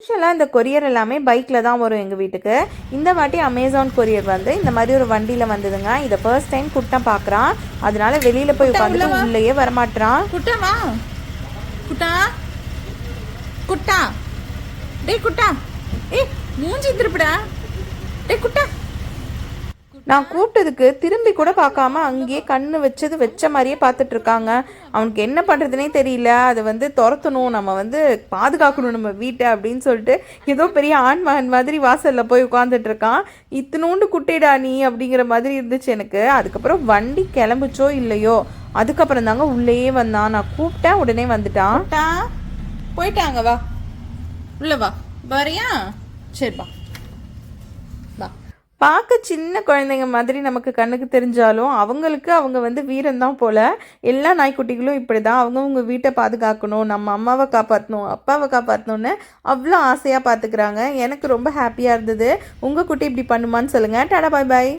யூஸ்வலாக இந்த கொரியர் எல்லாமே பைக்கில் தான் வரும் எங்கள் வீட்டுக்கு. இந்த வாட்டி அமேசான் கொரியர் வந்து இந்த மாதிரி ஒரு வண்டியில் வந்ததுங்க. இதை ஃபர்ஸ்ட் டைம் குட்டம் பார்க்குறான் அதனால வெளியில் போய் உட்காந்துட்டு உள்ளேயே வரமாட்டான் குட்டா வா. குட்டா. குட்டா. டேய் குட்டா. ஏய் மூஞ்சி திருப்புடா டேய் குட்டா. நான் கூப்பிட்டதுக்கு திரும்பி கூட பார்க்காம அங்கேயே கண்ணு வச்சது வச்ச மாதிரியே பார்த்துட்டு இருக்காங்க அவனுக்கு என்ன பண்ணுறதுனே தெரியல. அதை வந்து துரத்தணும். நம்ம வந்து பாதுகாக்கணும் நம்ம வீட்டை அப்படின்னு சொல்லிட்டு ஏதோ பெரிய ஆண்மகன் மாதிரி வாசலில் போய் உட்காந்துட்டு இருக்கான் இத்தினூண்டு குட்டிடா நீ அப்படிங்கிற மாதிரி இருந்துச்சு எனக்கு. அதுக்கப்புறம் வண்டி கிளம்புச்சோ இல்லையோ? அதுக்கப்புறம் தாங்க உள்ளேயே வந்தான். நான் கூப்பிட்டேன் உடனே வந்துட்டான். போயிட்டாங்க வா. உள்ள வா. வரியா? சரி வா. பார்க்க சின்ன குழந்தைங்க மாதிரி நமக்கு கண்ணுக்கு தெரிஞ்சாலும் அவங்களுக்கு அவங்க வந்து வீரம்தான் போல் போல. எல்லா நாய்க்குட்டிகளும் இப்படி தான் அவங்கவுங்க வீட்டை பாதுகாக்கணும் நம்ம அம்மாவை காப்பாற்றணும் அப்பாவை காப்பாற்றணும்னு அவ்வளோ ஆசையாக பார்த்துக்கிறாங்க எனக்கு ரொம்ப ஹாப்பியாக இருந்தது. உங்கள் குட்டி இப்படி பண்ணுமான்னு சொல்லுங்கள் டாடா பாய் பாய்.